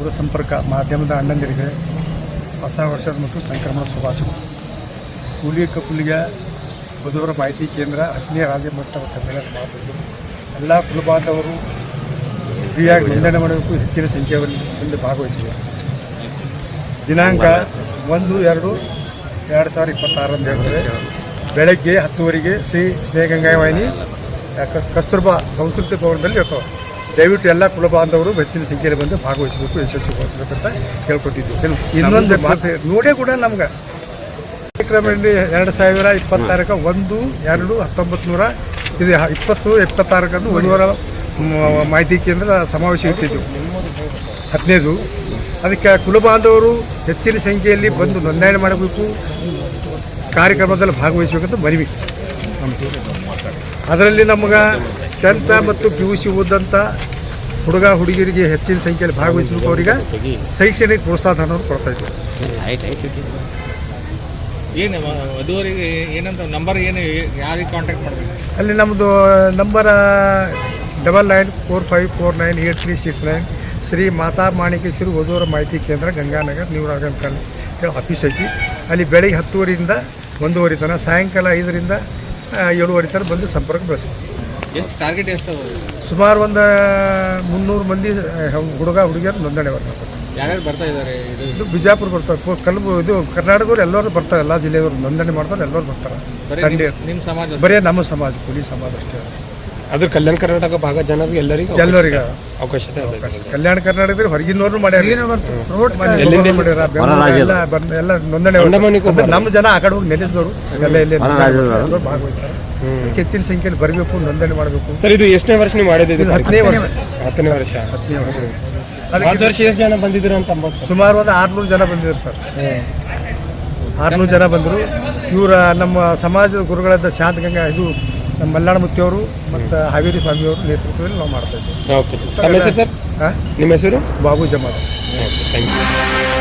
ದೂರಸಂಪರ್ಕ ಮಾಧ್ಯಮದ ಅಣ್ಣಂದಿರಿಗೆ ಹೊಸ ವರ್ಷದ ಮತ್ತು ಸಂಕ್ರಮಣ ಶುಭಾಶಯಗಳು. ಕೂಲಿ ಕಪ್ಪುಲಿಗೆ ಬುಧವಾರ ಮಾಹಿತಿ ಕೇಂದ್ರ ಹತ್ತನೇ ರಾಜ್ಯ ಮಟ್ಟದ ಸಮ್ಮೇಳನ ಮಾಡಬಹುದು ಎಲ್ಲ ಕುಲಬಾಂಧವರು ಫ್ರೀಯಾಗಿ ನೋಂದಣಿ ಮಾಡಬೇಕು. ಹೆಚ್ಚಿನ ಸಂಖ್ಯೆಯಲ್ಲಿ ಬಂದು ಭಾಗವಹಿಸಬೇಕು ದಿನಾಂಕ ಒಂದು, ಎರಡು ಎರಡು ಸಾವಿರದ ಇಪ್ಪತ್ತಾರಂದು ಹೇಳಿದರೆ ಬೆಳಗ್ಗೆ ಹತ್ತುವರೆಗೆ ಶ್ರೀ ಸ್ನೇಹಗಂಗಾ ವಾಹಿನಿ ಕಸ್ತೂರ್ಬಾ ಸಂಸ್ಕೃತಿ ಭವನದಲ್ಲಿ ಇರ್ತವೆ. ದಯವಿಟ್ಟು ಎಲ್ಲ ಕುಲ ಬಾಂಧವರು ಹೆಚ್ಚಿನ ಸಂಖ್ಯೆಯಲ್ಲಿ ಬಂದು ಭಾಗವಹಿಸಬೇಕು ಯಶಸ್ವಿಗೊಳಿಸಬೇಕಂತ ಕೇಳ್ಕೊಟ್ಟಿದ್ವಿ ಇನ್ನೊಂದು ಮಾತು ನೋಡೇ ಕೂಡ ನಮ್ಗೆ. ಕಾರ್ಯಕ್ರಮದಲ್ಲಿ ಎರಡು ಸಾವಿರ ಇಪ್ಪತ್ತಾರಕ್ಕೆ ಒಂದು ಎರಡು ಹತ್ತೊಂಬತ್ತು ನೂರ ಇದು ಇಪ್ಪತ್ತು ಇಪ್ಪತ್ತಾರಕ್ಕಂದು ಒಂದುವರ ಮಾಹಿತಿ ಕೇಂದ್ರ ಸಮಾವೇಶ ಇಟ್ಟಿದ್ದು ಹದಿನೈದು. ಅದಕ್ಕೆ ಕುಲ ಬಾಂಧವರು ಹೆಚ್ಚಿನ ಸಂಖ್ಯೆಯಲ್ಲಿ ಬಂದು ನೋಂದಣಿ ಮಾಡಬೇಕು ಕಾರ್ಯಕ್ರಮದಲ್ಲಿ ಭಾಗವಹಿಸಬೇಕಂತ ಮನವಿ. ನಮ್ಮದು ಅದರಲ್ಲಿ ನಮ್ಗೆ ಟೆಂತ್ ಮತ್ತು ಪಿ ಯು ಸಿ ಓದಂಥ ಹುಡುಗ ಹುಡುಗಿಯರಿಗೆ ಹೆಚ್ಚಿನ ಸಂಖ್ಯೆಯಲ್ಲಿ ಭಾಗವಹಿಸಬೇಕು ಅವರಿಗೆ ಶೈಕ್ಷಣಿಕ ಪ್ರೋತ್ಸಾಹನವನ್ನು ಕೊಡ್ತಾ ಇದ್ದೀವಿ ಏನು ವಧುವರಿಗೆ ಏನಂತ ನಂಬರ್ ಏನು ಯಾರಿಗೆ ಕಾಂಟ್ಯಾಕ್ಟ್ ಮಾಡಬೇಕು? ಅಲ್ಲಿ ನಮ್ಮದು number double nine four five four nine eight three six nine Shri Mata Manikeshwari ವಧುವರ ಮಾಹಿತಿ ಕೇಂದ್ರ ಗಂಗಾನಗರ್ ನ್ಯೂ ಹೇಳಿ ಆಫೀಸ್ ಐತಿ. ಅಲ್ಲಿ ಬೆಳಿಗ್ಗೆ ಹತ್ತುವರೆಯಿಂದ ಒಂದೂವರೆ ತನಕ ಸಾಯಂಕಾಲ ಐದರಿಂದ ಏಳುವರೆ ತನಕ ಬಂದು ಸಂಪರ್ಕ ಬೆಳೆಸ್ತೀವಿ ಎಷ್ಟು ಟಾರ್ಗೆಟ್ ಎಷ್ಟು ಸುಮಾರು ಒಂದು ಮುನ್ನೂರು ಮಂದಿ ಹುಡುಗ ಹುಡುಗಿಯರು ನೋಂದಣಿ ಬರ್ತಾರೆ ಯಾರ್ಯಾರು ಬರ್ತಾ ಇದ್ದಾರೆ ಇದು? ಬಿಜಾಪುರ ಬರ್ತಾರೆ ಕಲಬು ಇದು ಕರ್ನಾಟಕದವ್ರು ಎಲ್ಲರೂ ಬರ್ತಾರೆ ಎಲ್ಲ ಜಿಲ್ಲೆಯವರು ನೋಂದಣಿ ಮಾಡ್ತಾರೆ ಎಲ್ಲರೂ ಬರ್ತಾರೆ. ಬರೀ ಸಂಡೇ. ನಿಮ್ಮ ಸಮಾಜ ಬರೀ ನಮ್ಮ ಸಮಾಜ ಕೂಲಿ ಸಮಾಜ ಅಷ್ಟೇ. ಅದು ಕಲ್ಯಾಣ ಕರ್ನಾಟಕ ಭಾಗ ಜನರಿಗೆ ಎಲ್ಲರಿಗೂ ಎಲ್ಲರಿಗೆ. ಅವಕಾಶತೆ ಅದ ಕಲ್ಯಾಣ ಕರ್ನಾಟಕದಲ್ಲಿ ಹೊರಗಿನವ್ರು ಮಾಡ್ಯಾರ ಎಲ್ಲಿಂದ ಮಾಡ್ಯಾರ. ಬೆಂಗಳೂರು ಎಲ್ಲ ಬಂದ್- ಎಲ್ಲ ನೋಂದಣಿ ಅಂದ್ರೆ ನಮ್ಮ ಜನ ಆ ಕಡೆ ಹೋಗಿ ನೆಲೆಸಿದವರು ಎಲ್ಲ ಇಲ್ಲಿ ಎಲ್ಲರೂ ಭಾಗವಹಿಸ್ತಾರೆ. ಅದಕ್ಕೆ ಹೆಚ್ಚಿನ ಸಂಖ್ಯೆಯಲ್ಲಿ ಬರಬೇಕು ನೋಂದಣಿ ಮಾಡಬೇಕು. ಸರ್ ಇದು ಎಷ್ಟನೇ ವರ್ಷ ನೀವು ಮಾಡಿದ್ದು ಇದು ಹತ್ತನೇ ವರ್ಷ. ಹತ್ತನೇ ವರ್ಷ. ಹತ್ತನೇ ವರ್ಷ. ಹೋದ ಅದಕ್ಕೆ ವರ್ಷ ಎಷ್ಟು ಜನ ಬಂದಿದ್ರು ಅಂತ ಅಂಬೋದು ಸುಮಾರು ಒಂದು ಆರ್ನೂರು ಜನ ಬಂದಿದ್ರು ಸರ್. ಆರ್ನೂರು ಜನ ಬಂದರು. ಇವರ ನಮ್ಮ ಸಮಾಜದ ಗುರುಗಳಾದ ಶಾಂತಗಂಗಾ ಇದು ನಮ್ಮ ಮಲ್ಲಾಣ ಮುತ್ತಿಯವರು ಮತ್ತು ಹಾವೇರಿ ಸ್ವಾಮಿಯವರು ನೇತೃತ್ವದಲ್ಲಿ ನಾವು ಮಾಡ್ತಾ ಇದ್ದೀವಿ. ಓಕೆ ಸರ್ ತಮ್ಮ ಹೆಸರು ಸರ್ ಹಾಂ ನಿಮ್ಮ ಹೆಸರು? ಬಾಬು ಜಮಾರ್ ಓಕೆ ಥ್ಯಾಂಕ್ ಯು